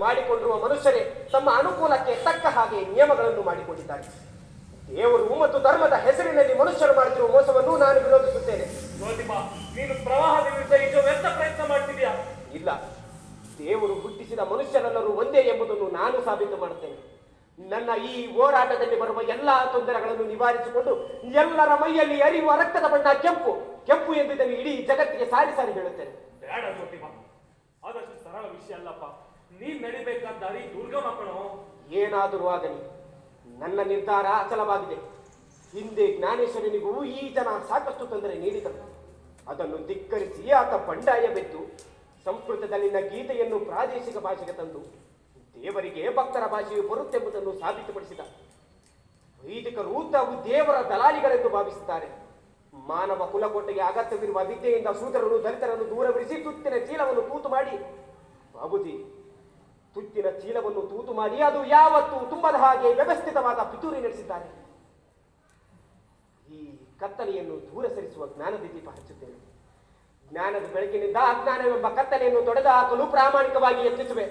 ಮಾಡಿಕೊಂಡಿರುವ ಮನುಷ್ಯರೇ ತಮ್ಮ ಅನುಕೂಲಕ್ಕೆ ತಕ್ಕ ಹಾಗೆ ನಿಯಮಗಳನ್ನು ಮಾಡಿಕೊಂಡಿದ್ದಾರೆ ದೇವರು ಮತ್ತು ಧರ್ಮದ ಹೆಸರಿನಲ್ಲಿ ಮನುಷ್ಯರು ಮಾಡುತ್ತಿರುವ ಮೋಸವನ್ನು ನಾನು ವಿರೋಧಿಸುತ್ತೇನೆ. ನೀನು ಪ್ರವಾಹದ ವಿರುದ್ಧ ಈಗ ವ್ಯರ್ಥ ಪ್ರಯತ್ನ ಮಾಡ್ತಿದ್ಯಾ? ಇಲ್ಲ. ದೇವರು ಹುಟ್ಟಿಸಿದ ಮನುಷ್ಯರೆಲ್ಲರೂ ಒಂದೇ ಎಂಬುದನ್ನು ನಾನು ಸಾಬೀತು ಮಾಡುತ್ತೇನೆ. ನನ್ನ ಈ ಹೋರಾಟದಲ್ಲಿ ಬರುವ ಎಲ್ಲಾ ತೊಂದರೆಗಳನ್ನು ನಿವಾರಿಸಿಕೊಂಡು ಎಲ್ಲರ ಮೈಯಲ್ಲಿ ಅರಿವು ರಕ್ತದ ಬಣ್ಣ ಕೆಂಪು ಕೆಂಪು ಎಂದಿದ್ದನ್ನು ಇಡೀ ಜಗತ್ತಿಗೆ ಸಾರಿ ಸಾರಿ ಹೇಳುತ್ತೇನೆ. ಬೇಡ ಅದಷ್ಟು ಸರಳ ವಿಷಯ ಅಲ್ಲಪ್ಪ. ನೀನ್ ನಡಿಬೇಕಾದ ದಾರಿ ದುರ್ಗಮ ಕಣೋ. ಏನಾದರೂ ಆಗಲಿ, ನನ್ನ ನಿರ್ಧಾರ ಅಚಲವಾಗಿದೆ. ಹಿಂದೆ ಜ್ಞಾನೇಶ್ವರನಿಗೂ ಈ ಜನ ಸಾಕಷ್ಟು ತೊಂದರೆ ನೀಡಿದರು. ಅದನ್ನು ಧಿಕ್ಕರಿಸಿ ಆತ ಬಂಡಾಯ ಬೆದ್ದು ಸಂಸ್ಕೃತದಲ್ಲಿನ ಗೀತೆಯನ್ನು ಪ್ರಾದೇಶಿಕ ಭಾಷೆಗೆ ತಂದು ದೇವರಿಗೆ ಭಕ್ತರ ಭಾಷೆಯು ಬರುತ್ತೆಂಬುದನ್ನು ಸಾಬೀತುಪಡಿಸಿದ. ವೈದಿಕರು ತಾವು ದೇವರ ದಲಾಲಿಗಳೆಂದು ಭಾವಿಸುತ್ತಾರೆ. ಮಾನವ ಕುಲಕೋಟೆಗೆ ಅಗತ್ಯವಿರುವ ವಿದ್ಯೆಯಿಂದ ಸೂತ್ರರನ್ನು ದಲಿತರನ್ನು ದೂರವಿರಿಸಿ ತುತ್ತಿನ ಚೀಲವನ್ನು ಕೂತು ಮಾಡಿ, ಬಾಬುಜಿ ತುತ್ತಿನ ಚೀಲವನ್ನು ತೂತು ಮಾಡಿ ಅದು ಯಾವತ್ತು ತುಂಬದ ಹಾಗೆ ವ್ಯವಸ್ಥಿತವಾದ ಪಿತೂರಿ ನಡೆಸಿದ್ದಾರೆ. ಈ ಕತ್ತಲೆಯನ್ನು ದೂರ ಸರಿಸುವ ಜ್ಞಾನದ ದೀಪ ಹಚ್ಚುತ್ತೇನೆ. ಜ್ಞಾನದ ಬೆಳಕಿನಿಂದ ಅಜ್ಞಾನವೆಂಬ ಕತ್ತಲೆಯನ್ನು ತೊಡೆದು ಹಾಕಲು ಪ್ರಾಮಾಣಿಕವಾಗಿ ಯತ್ನಿಸುವೆ.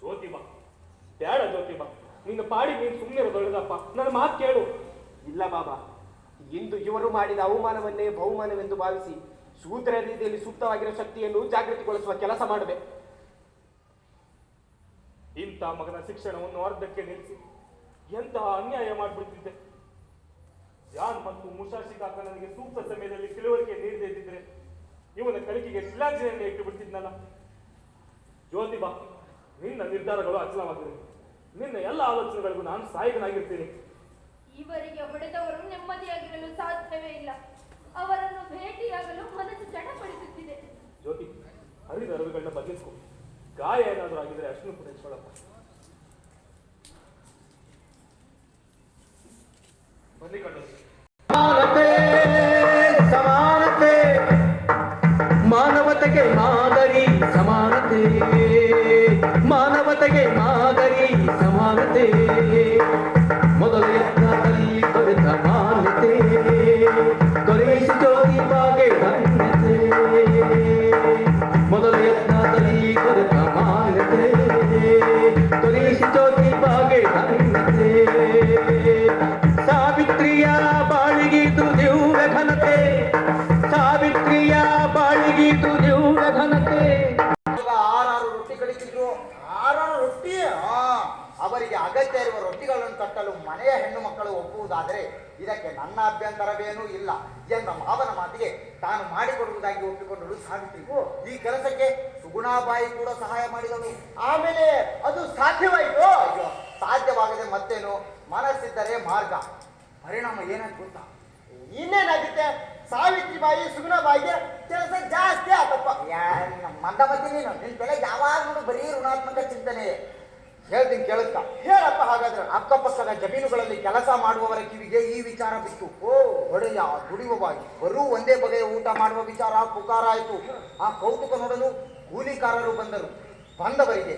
ಜ್ಯೋತಿಬಾ ಬೇಡ ಜ್ಯೋತಿಬಾ ನಿನ್ನ ಪಾಡಿ ನೀನು ಸುಮ್ಮನೆ ದೊಡ್ಡದಪ್ಪ ನನ್ನ ಮಾತು ಕೇಳು. ಇಲ್ಲ ಬಾಬಾ ಇಂದು ಇವರು ಮಾಡಿದ ಅವಮಾನವನ್ನೇ ಬಹುಮಾನವೆಂದು ಭಾವಿಸಿ ಸೂತ್ರ ರೀತಿಯಲ್ಲಿ ಸೂಕ್ತವಾಗಿರುವ ಶಕ್ತಿಯನ್ನು ಜಾಗೃತಿಗೊಳಿಸುವ ಕೆಲಸ ಮಾಡುವೆ. ಇಂಥ ಮಗನ ಶಿಕ್ಷಣವನ್ನು ಅರ್ಧಕ್ಕೆ ನಿಲ್ಲಿಸಿ. ಎಂತಹ ಅನ್ಯಾಯ ಮಾಡಿಬಿಡ್ತಿದ್ದೆ. ಜಾನ್ ಮತ್ತು ಮುಷಾಶಿ ಕಾಕ ನನಗೆ ಸೂಕ್ತ ಸಮಯದಲ್ಲಿ ತಿಳುವಳಿಕೆ ನೀಡದೇ ಇದ್ದಿದ್ರೆ ಇವನ ಕಲಿಕೆಗೆ ಶಿಲಾಂಜಲಿಯನ್ನು ಇಟ್ಟು ಬಿಡ್ತಿದ್ನಲ್ಲ ಜ್ಯೋತಿಬಾ ನಿನ್ನ ನಿರ್ಧಾರಗಳು ಅಚಲವಾಗಿವೆ. ನಿನ್ನ ಎಲ್ಲ ಆಲೋಚನೆಗಳಿಗೂ ನಾನು ಸಹಾಯಕನಾಗಿರ್ತೀನಿ. ಇವರಿಗೆ ಹೊಡೆದವರು ನೆಮ್ಮದಿಯಾಗಿರಲು ಸಾಧ್ಯವೇ ಇಲ್ಲ. ಅವರನ್ನು ಭೇಟಿಯಾಗಲು ಮನಸ್ಸು ಚಡಪಡಿಸುತ್ತಿದೆ ಜ್ಯೋತಿ ಹರಿದರವುಗಳನ್ನ ಬದಲಿಸ್ಕೊ ಗಾಯ ಏನಾದರೂ ಆಗಿದ್ರೆ ಅಷ್ಟನ್ನು ಕೂಡ ಕಂಡು ಸಮಾನತೆ ಸಮಾನತೆ ಮಾನವತೆಗೆ ಮಾದರಿ ಸಮಾನತೆ ಮಾನವತೆಗೆ ಮಾದರಿ ಸಮಾನತೆ. ಮಾಡಿಕೊಡುವುದಾಗಿ ಒಪ್ಪಿಕೊಂಡಳು ಈ ಕೆಲಸಕ್ಕೆ ಸುಗುಣಾಬಾಯಿ ಕೂಡ ಸಹಾಯ ಮಾಡಿದಳು ಆಮೇಲೆ ಅದು ಸಾಧ್ಯವಾಯಿತು. ಅಯ್ಯೋ, ಸಾಧ್ಯವಾಗದೆ ಮತ್ತೇನು? ಮನಸ್ಸಿದ್ದರೆ ಮಾರ್ಗ. ಪರಿಣಾಮ ಏನಾಯ್ತು ಗೊತ್ತಾ? ಇನ್ನೇನಾಗುತ್ತೆ? ಸಾವಿತ್ರಿ ಬಾಯಿ ಸುಗುಣ ಬಾಯಿಗೆ ಕೆಲಸ ಜಾಸ್ತಿ ಆತಪ್ಪ. ಮಂದಮತಿ ನೀನು. ನಿನ್ ಬೆಳೆ ಯಾವಾಗ ಬರೀ ಋಣಾತ್ಮಕ ಚಿಂತನೆ. ಹೇಳ್ತೀನಿ ಕೇಳುತ್ತಾ. ಹೇಳಪ್ಪ ಹಾಗಾದ್ರೆ ಅಕ್ಕಪಕ್ಕದ ಜಮೀನುಗಳಲ್ಲಿ ಕೆಲಸ ಮಾಡುವವರ ಕಿವಿಗೆ ಈ ವಿಚಾರ ಬಿತ್ತು. ಓ ಒಡೆಯ ದುಡಿಯುವ ಬಾಯಿ ಬರೂ ಒಂದೇ ಬಗೆಯ ಊಟ ಮಾಡುವ ವಿಚಾರ ಪುಕಾರ ಆಯಿತು. ಆ ಕೌತುಕ ನೋಡಲು ಕೂಲಿಕಾರರು ಬಂದರು. ಬಂದವರಿಗೆ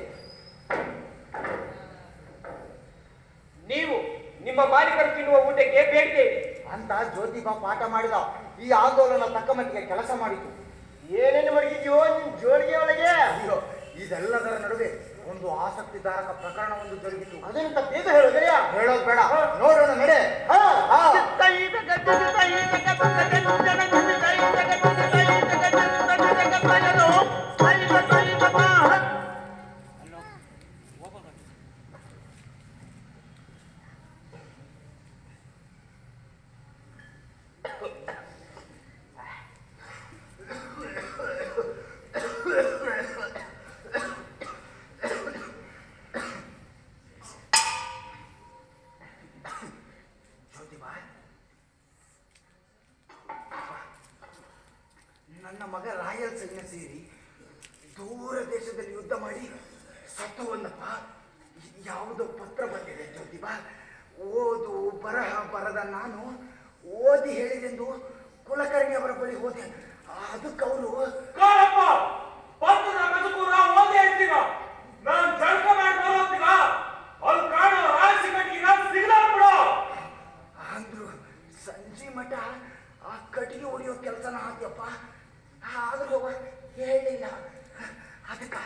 ನೀವು ನಿಮ್ಮ ಮಾಲೀಕರು ತಿನ್ನುವ ಊಟಕ್ಕೆ ಬೇಡಿಕೆ ಅಂತ ಜ್ಯೋತಿಬಾ ಪಾಠ ಮಾಡಿದ. ಈ ಆಂದೋಲನ ತಕ್ಕ ಮಟ್ಟಿಗೆ ಕೆಲಸ ಮಾಡಿತು. ಏನೇನು ಮಡಗಿದ್ಯೋ ನಿಮ್ ಜೋಳಿಗೆ ಒಳಗೆ? ಅಯ್ಯೋ ಇದೆಲ್ಲದರ ನಡುವೆ ಒಂದು ಆಸಕ್ತಿದಾರಕ ಆಸಕ್ತಿದಾಯಕ ಪ್ರಕರಣವೊಂದು ಜರುಗಿತು. ಅದನ್ನು ಬೇಗ ಹೇಳಿದ್ರೆಯಾ ಹೇಳೋದು ಬೇಡ. ನೋಡೋಣ ನಡೆ ನನ್ನ ಮಗ ರಾಯಲ್ ಸೈನ್ಯ ಸೇರಿ ದೂರ ದೇಶದಲ್ಲಿ ಯುದ್ಧ ಮಾಡಿ ಸತ್ತುವನ್ನಪ್ಪ ಯಾವುದೋ ಪತ್ರ ಬಂದಿದೆ ಜ್ಯೋತಿಬಾ ಓದು ಬರಹ ಬರದ ನಾನು ಓದಿ ಹೇಳಿದೆಂದು ಕುಲಕರ್ಣಿ ಅವರ ಬಳಿ ಹೋದೆ. ಅದಕ್ಕೆ ಅವರು ಅಂದ್ರು ಸಂಜೆ ಮಠ ಆ ಕಟ್ಟಿಗೆ ಹೊಡೆಯೋ ಕೆಲಸನ ಹಾಕ್ಯಪ್ಪ. ಆದ್ರೂ ಹೇಳಿಲ್ಲ. ಅದಕ್ಕ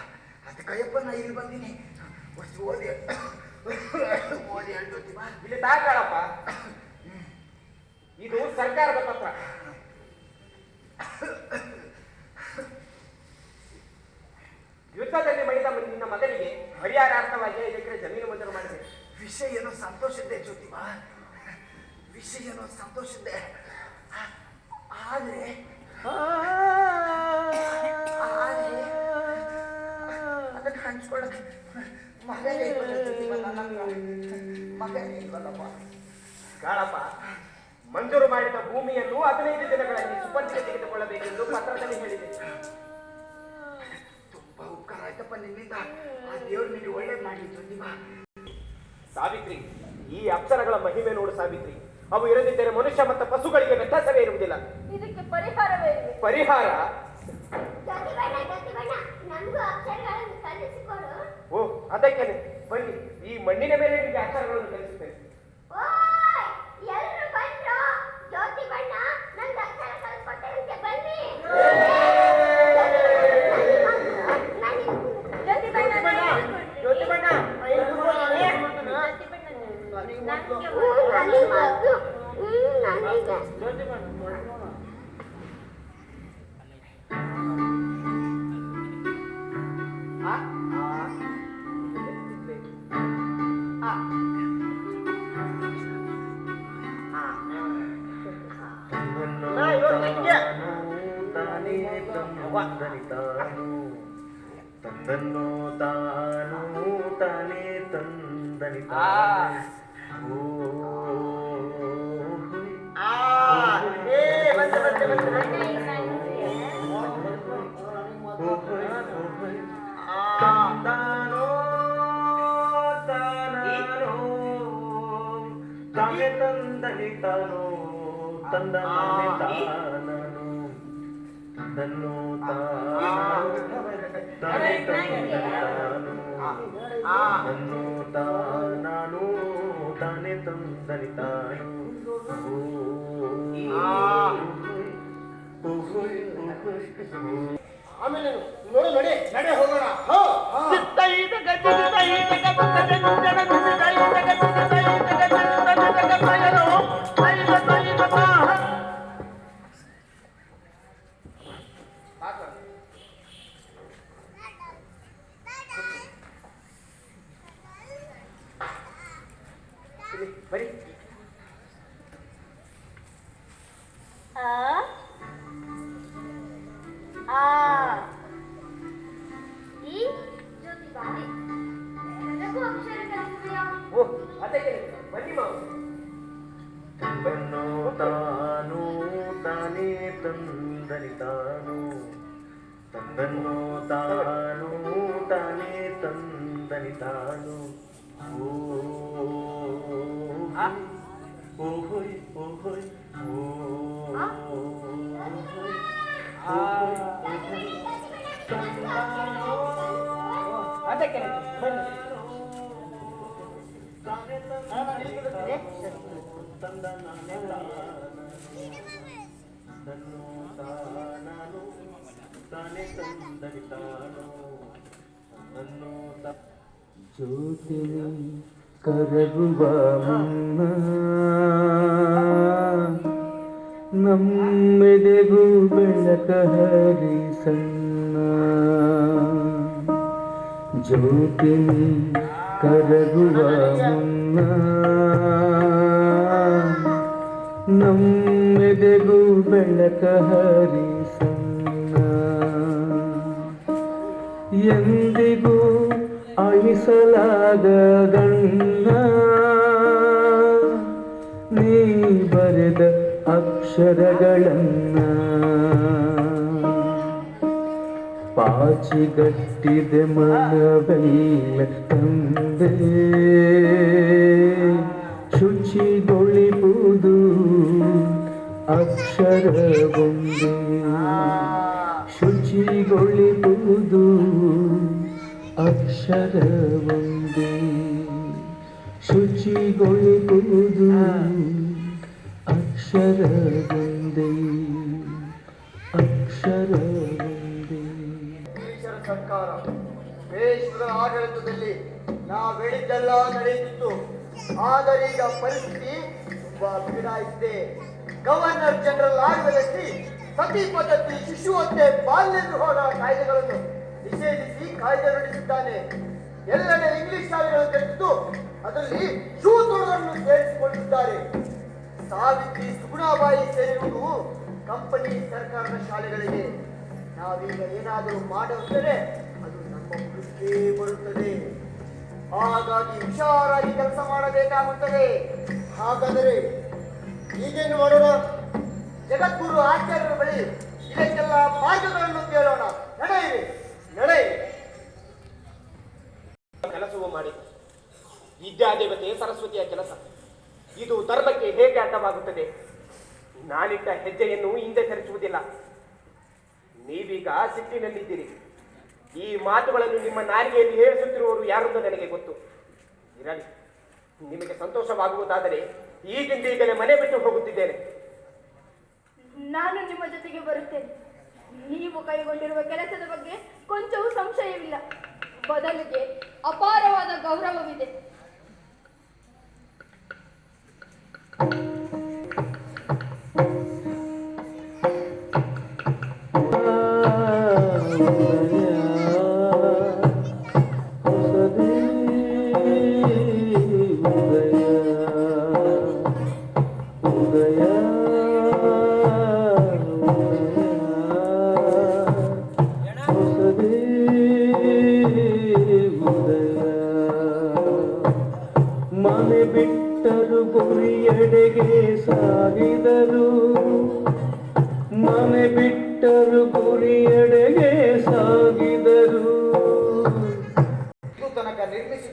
ಅದಕ್ಕಯ್ಯಪ್ಪ ನಾ ಇಲ್ಲಿ ಬಂದೀನಿ. ಓದಿ. ಓದಿ ಹೇಳ್ತಿ ಬಾ. ಇಲ್ಲಿ ತಾಕಾಳಪ್ಪ ಇದು ಸರ್ಕಾರದ ಪತ್ರ ಯುದ್ಧದಲ್ಲಿ ಮಡಿದ ನಿನ್ನ ಮಗನಿಗೆ ಪರಿಹಾರಾರ್ಥವಾಗಿ ಐದು ಎಕರೆ ಜಮೀನು ಮಂಜೂರು ಮಾಡಿದೆ. ವಿಷಯ ಏನೋ ಸಂತೋಷದ್ದೇ ವಿಷಯ ಏನೋ ಸಂತೋಷದ್ದೇ ಆದರೆ ಆದ್ರೆ ಮಗನೇ ಮಗನೇ ಇಲ್ವಲ್ಲಪ್ಪ ಕಾಳಪ್ಪ ಮಂಜೂರು ಮಾಡಿದ ಭೂಮಿಯನ್ನು ಹದಿನೈದು ದಿನಗಳಲ್ಲಿ ಸುಪರ್ದಿಗೆ ತೆಗೆದುಕೊಳ್ಳಬೇಕೆಂದು ಪತ್ರದಲ್ಲಿ ಹೇಳಿದೆ. ತುಂಬಾ ಉಪಕಾರ ಆಯ್ತಪ್ಪ ನಿನ್ನಿಂದ. ಆ ದೇವರು ನಿನಗೆ ಒಳ್ಳೇದು ಮಾಡಿ ನಿಮ್ಮ ಸಾವಿತ್ರಿ ಈ ಅಪ್ಸರಗಳ ಮಹಿಮೆ ನೋಡು ಸಾವಿತ್ರಿ. ಅವು ಇರದಿದ್ದರೆ ಮನುಷ್ಯ ಮತ್ತು ಪಶುಗಳಿಗೆ ವ್ಯತ್ಯಾಸವೇ ಇರುವುದಿಲ್ಲ. ಇದಕ್ಕೆ ಪರಿಹಾರವೇ ಪರಿಹಾರ ಜ್ಯೋತಿಬಣ್ಣ ಜ್ಯೋತಿಬಣ್ಣ ನಮಗೂ ಅಕ್ಷರಗಳನ್ನು ಕಲಿಸಿಕೊಡು ಓ ಅದಕ್ಕೇನೆ ಬನ್ನಿ ಈ ಮಣ್ಣಿನ ಮೇಲೆ ನಿಮಗೆ ಆಚಾರಗಳನ್ನು ಕಲಿಸುತ್ತೇನೆ ತಂದನ್ನು ತಾನು ತಾನೇ ತಂದನಿ ಆ. ಓ ತಾನೋ ತಾನೋ ತಾನೇ ತಂದನಿ ತಾನೋ ತಂದ ತಂದನ್ನು ತಾನು ತಂದನಿ ತಾನು ನನ್ನು ತಾನು ತಾನೇ ತಂದನಿ ತಾನು ಆಮೇಲೆ ನೋಡಿ ನಡೆ ನಡೆ ಹೋಗೋಣ ಓ ಅದಕ್ಕೆ ಬನ್ನಿ ಮಾವು ತಂದನ್ನು ತಾನು ತಾನೇ ತಂದನಿ ತಾನು ತಂದನ್ನು ತಾನು ತಾನೇ ತಂದನಿ ತಾನು ತನ್ನು ತಾನು ತಾನೇ ತಂದನಿ ತಾನು ತನ್ನು ತಾ ಜ್ಯೋತಿ ಕರಗುವ ಮುನ್ನ ನಮ್ಮೆದೆಗೂ ಬೆಳಕ ಹರಿಸನ್ನ ಜ್ಯೋತಿ ಕರಗುವ ಮುನ್ನ ನಮ್ಮೆದೆಗೂ ಬೆಳಕ ಹರಿಸನ್ನ ಎಂದಿಗೂ ಅಳಿಸಲಾಗದಣ್ಣ ನೀ ಬರೆದ ಅಕ್ಷರಗಳನ್ನ ಪಾಚಿಗಟ್ಟಿದೆ ಮನವೆಲ್ಲ ತಂದೆ. ಶುಚಿಗೊಳಿಬುದು ಅಕ್ಷರವೊಂದೇ ಶುಚಿಗೊಳಿಬುದು ಅಕ್ಷರವೊಂದೇ ಶುಚಿಗೊಳಿಬುದು ಅಕ್ಷರ ಬುಂದಿ ಬ್ರಿಟಿಷರ ಸರ್ಕಾರ ದೇಶದ ಆಡಳಿತದಲ್ಲಿ ನಾವು ಹೇಳಿದ್ದೆಲ್ಲ ನಡೆಯುತ್ತಿತ್ತು. ಆದರೆ ಈಗ ಪರಿಸ್ಥಿತಿ ತುಂಬಾ ಬಿಗಡಾಯಿಸಿದೆ ಗವರ್ನರ್ ಜನರಲ್ ಆಳ್ವದಲ್ಲಿ ಸತಿ ಪದ್ಧತಿ ಶಿಶುವಂತೆ ಬಾಲ್ಯ ವಿವಾಹ ಕಾಯ್ದೆಗಳನ್ನು ನಿಷೇಧಿಸಿ ಕಾಯ್ದೆ ನಡೆಸಿದ್ದಾನೆ ಎಲ್ಲೆಡೆ ಇಂಗ್ಲಿಷ್ ಶಾಲೆಗಳನ್ನು ತೆರೆದಿದ್ದು ಅದರಲ್ಲಿ ಶೂ ತೊಡರನ್ನು ಸೇರಿಸಿಕೊಳ್ಳುತ್ತಿದ್ದಾರೆ ಸಾವಿತ್ರಿ ಸುಗುಣಾಬಾಯಿ ಸೇರಿರುವುದು ಕಂಪನಿ ಸರ್ಕಾರದ ಶಾಲೆಗಳಿಗೆ. ನಾವೀಗ ಏನಾದರೂ ಮಾಡುತ್ತೇವೆ ಅದು ನಮ್ಮ ಮುಂದೆ ಬರುತ್ತದೆ. ಹಾಗಾಗಿ ಹುಷಾರಾಗಿ ಕೆಲಸ ಮಾಡಬೇಕಾಗುತ್ತದೆ. ಹಾಗಾದರೆ ಈಗೇನು ಮಾಡೋಣ? ಜಗದ್ಗುರು ಆಚಾರ್ಯರ ಬಳಿ ಇದಕ್ಕೆಲ್ಲ ಮಾರ್ಗಗಳನ್ನು ಕೇಳೋಣ. ನಡೆಯಿರಿ ನಡೆಯಿರಿ. ಕೆಲಸವೂ ಮಾಡಿದ ವಿದ್ಯಾದೇವತೆ ಸರಸ್ವತಿಯ ಕೆಲಸ. ಇದು ಧರ್ಮಕ್ಕೆ ಹೇಗೆ ಅಡ್ಡವಾಗುತ್ತದೆ ನಾನಿಟ್ಟ ಹೆಜ್ಜೆಯನ್ನು ಹಿಂದೆ ಸರಿಸುವುದಿಲ್ಲ. ನೀವೀಗ ಸಿಟ್ಟಿನಲ್ಲಿದ್ದೀರಿ. ಈ ಮಾತುಗಳನ್ನು ನಿಮ್ಮ ನಾಲಿಗೆಯಲ್ಲಿ ಹೇಳಿಸುತ್ತಿರುವವರು ಅಂತ ನನಗೆ ಗೊತ್ತು. ಇರಲಿ, ನಿಮಗೆ ಸಂತೋಷವಾಗುವುದಾದರೆ ಈಗಿಂದೀಗಲೇ ಮನೆ ಬಿಟ್ಟು ಹೋಗುತ್ತಿದ್ದೇನೆ. ನಾನು ನಿಮ್ಮ ಜೊತೆಗೆ ಬರುತ್ತೇನೆ. ನೀವು ಕೈಗೊಂಡಿರುವ ಕೆಲಸದ ಬಗ್ಗೆ ಕೊಂಚವೂ ಸಂಶಯವಿಲ್ಲ. ಬದಲಿಗೆ ಅಪಾರವಾದ ಗೌರವವಿದೆ.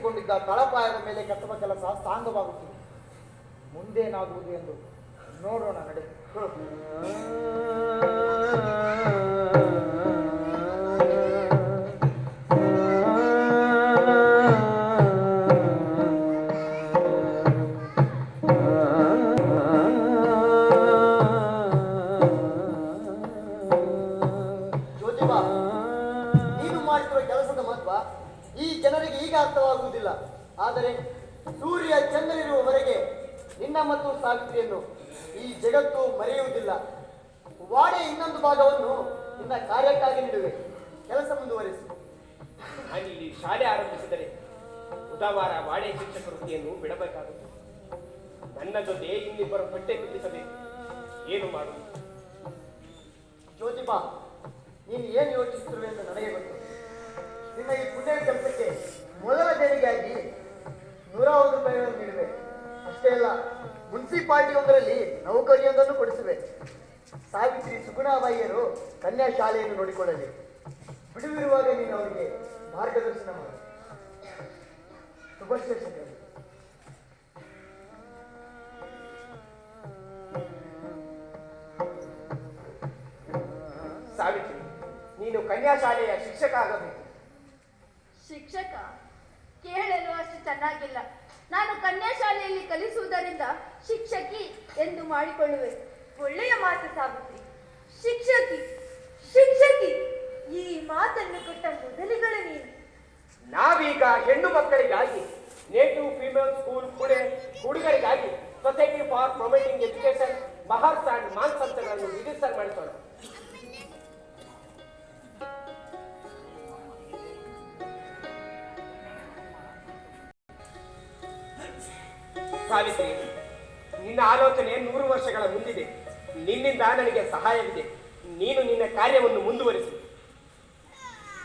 ನಿರ್ಮಿಸಿಕೊಂಡಿದ್ದ ತಳಪಾಯದ ಮೇಲೆ ಕಟ್ಟುವ ಕೆಲಸ ಸಾಂಗವಾಗುತ್ತಿದೆ. ಮುಂದೇನಾಗುವುದು ಎಂದು ನೋಡೋಣ ನಡೆ. ಜೋತಿಬಾ ನೀನು ಮಾಡಿರುವ ಕೆಲಸದ ಮಹತ್ವ ಈ ಜನರಿಗೆ ಈಗ ಅರ್ಥವಾಗುವುದಿಲ್ಲ. ಆದರೆ ಸೂರ್ಯ ಚಂದ್ರನಿರುವವರೆಗೆ ನಿನ್ನ ಮತ್ತು ಸಾವಿತ್ರಿಯನ್ನು ಈ ಜಗತ್ತು ಮರೆಯುವುದಿಲ್ಲ. ವಾಡೆ ಇನ್ನೊಂದು ಭಾಗವನ್ನು ನಿನ್ನ ಕಾರ್ಯಕ್ಕಾಗಿ ನೀಡುವೆ. ಕೆಲಸ ಮುಂದುವರಿಸು. ಈ ಶಾಲೆ ಆರಂಭಿಸಿದರೆ ಬುಧವಾರ ವಾಡೆ ಶಿಕ್ಷಕ ವೃತ್ತಿಯನ್ನು ಬಿಡಬೇಕಾಗುತ್ತದೆ ನನ್ನ ಜೊತೆ ಇನ್ನಿಬ್ಬರು ಪಟ್ಟೆ ಬಿಟ್ಟಿಸಬೇಕು ಏನು ಮಾಡುವುದು? ಜ್ಯೋತಿಬಾ ನೀನು ಏನು ಯೋಚಿಸುತ್ತಿರುವೆ ಎಂದು ನನಗೆ ಗೊತ್ತು. ನಿನ್ನ ಈ ಪುಣ್ಯ ಕೆಲಸಕ್ಕೆ ಮೊದಲ ದೇಣಿಗೆಯಾಗಿ ನೂರ ಒಂದು ರೂಪಾಯಿಗಳನ್ನು ನೀಡುವೆ ಅಷ್ಟೇ ಅಲ್ಲ ಮುನ್ಸಿಪಾಲ್ಟಿಯೊಂದರಲ್ಲಿ ನೌಕರಿಯೊಂದನ್ನು ಕೊಡಿಸುವೆ. ಸಾವಿತ್ರಿ ಸುಗುಣಾಬಾಯಿಯರು ಕನ್ಯಾ ಶಾಲೆಯನ್ನು ನೋಡಿಕೊಳ್ಳಲಿ. ಬಿಡುವಿರುವಾಗ ನೀನು ಅವರಿಗೆ ಮಾರ್ಗದರ್ಶನ ಮಾಡು. ಶಂಕರ್ ಸಾವಿತ್ರಿ, ನೀನು ಕನ್ಯಾ ಶಾಲೆಯ ಶಿಕ್ಷಕ ಆಗಬೇಕು. ಶಿಕ್ಷಕ, ಕೇಳಲು ಅಷ್ಟು ಚೆನ್ನಾಗಿಲ್ಲ. ನಾನು ಕನ್ಯಾ ಶಾಲೆಯಲ್ಲಿ ಕಲಿಸುವುದರಿಂದ ಶಿಕ್ಷಕಿ ಎಂದು ಮಾಡಿಕೊಳ್ಳುವೆ. ಒಳ್ಳೆಯ ಮಾತು ಸಾವಿತ್ರಿ. ಶಿಕ್ಷಕಿ ಶಿಕ್ಷಕಿ, ಈ ಮಾತನ್ನು ಕೊಟ್ಟ ಮೊದಲಿಗಳ ನೀನು. ನಾವೀಗ ಹೆಣ್ಣು ಮಕ್ಕಳಿಗಾಗಿ ನೇಟಿವ್ ಫಿಮೇಲ್ ಸ್ಕೂಲ್ ಪುಣೆ ಹುಡುಗರಿಗಾಗಿ society for promoting education Mahars and Mangs ಅಂತಗಳನ್ನು register ಮಾಡಿಸೋಣ. ಸಾವಿತ್ರಿ ನಿನ್ನ ಆಲೋಚನೆ ನೂರು ವರ್ಷಗಳ ಮುಂದಿದೆ. ನಿನ್ನಿಂದ ನನಗೆ ಸಹಾಯವಿದೆ. ನೀನು ನಿನ್ನ ಕಾರ್ಯವನ್ನು ಮುಂದುವರಿಸು.